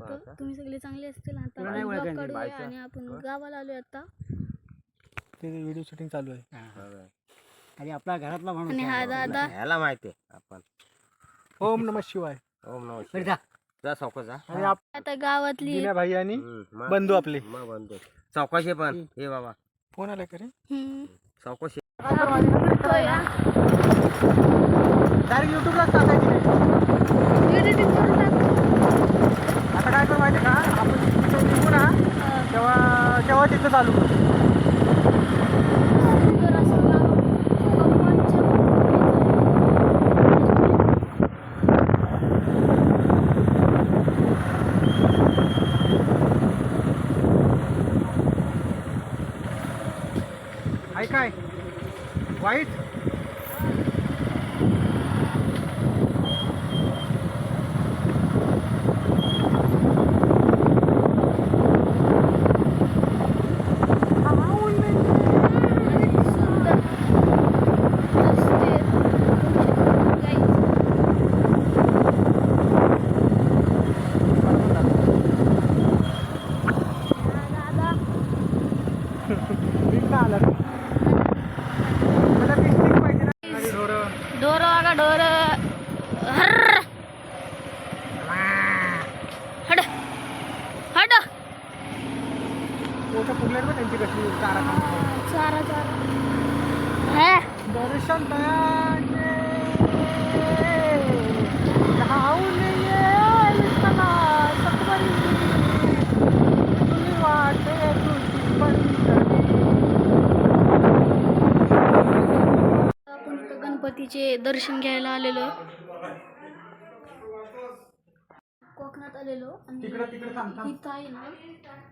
तुम्ही सगळे चांगले असतील आता नाही vlog काढूया. आणि आपण गावाला आलोय आता ते व्हिडिओ शूटिंग चालू आहे. आणि आपला घरातला माणूस आणि हा. दादा ह्याला माहिती आहे आपण ओम नम शिवाय ओम नमः शिवाय. जा. जा जा आणि आप आता गावातली भाई आणि हम्म, मग- बंधू आपले मग बंधू चौकशी पण हे बाबा फोन आला का रे हम्म. चौकशी हा. डायरेक्ट टाकायची. Editing करून टाक. आता काय करू माहिती का आपण तिथं निघू ना हा. तेव्हा चालू करू. असं आहे काय? वाईट सुंदर रस्ते, गाईच. हा, दादा बिल का आला मला पिस्टिक पाहिजे ना आणि ढोरं. डोर बघा डोर. हर्र. हड. हड. त्यांची कसली चारा. चारा. चारा हे. दर्शन गणपतीचे दर्शन घ्यायला आलेलो. कोकणात आलेलो आणि इथं आहे ना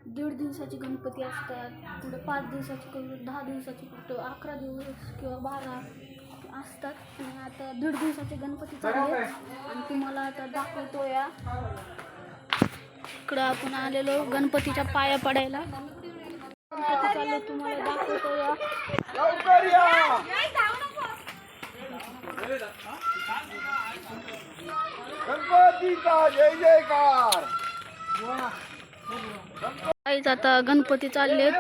दीड दिवसाचे गणपती असतात कुठं पाच दिवसाचे कुठं दहा दिवसाचे कुठं अकरा दिवस किंवा बारा असतात. आणि आता दीड दिवसाचे गणपती चालले आणि तुम्हाला आता दाखवतो या इकडं आपण आलेलो गणपतीच्या पाया पडायला. तुम्हाला दाखवतो या! काहीच आता गणपती चाललेत.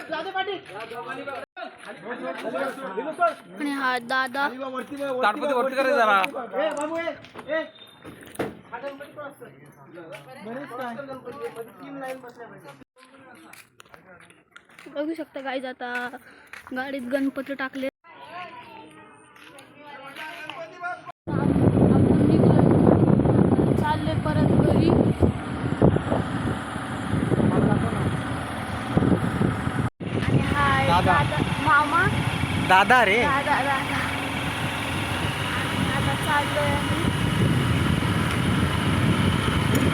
आणि हा दादा. ताडपती वरती करे जरा. ए बाबू ए ए बघू शकता गाईज आता गाडीत गणपती टाकले चालले परत घरी आणि हा आहे दादा. मामा. दादा रे. दादा दादा. आता चाललोय आम्ही.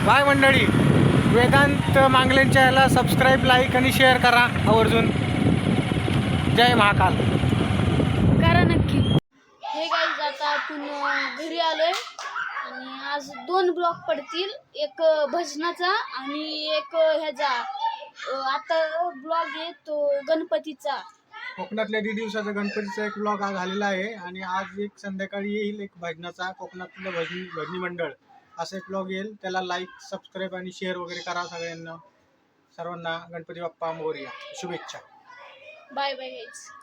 बाय मंडळी. वेदांत मांगलेंच्या याला सबस्क्राईब लाईक आणि शेअर करा आवर्जून जय महाकाल. करा नक्की. हे गाईज आता आपण घरी आलोय. आणि आज दोन ब्लॉक पडतील. एक भजनाचा आणि एक ह्याचा. अं, आता ब्लॉग आहे तो गणपतीचा. कोकणातल्या दीड दिवसाचा गणपतीचा एक ब्लॉग आज झालेला आहे आणि आज एक संध्याकाळी येईल एक भजनाचा कोकणातलं भजनी भजनी मंडळ. असा एक ब्लॉग येईल. त्याला लाईक सबस्क्राईब आणि शेअर वगैरे करा सगळ्यांना. सर्वांना गणपती बाप्पा मोरया शुभेच्छा. Bye bye guys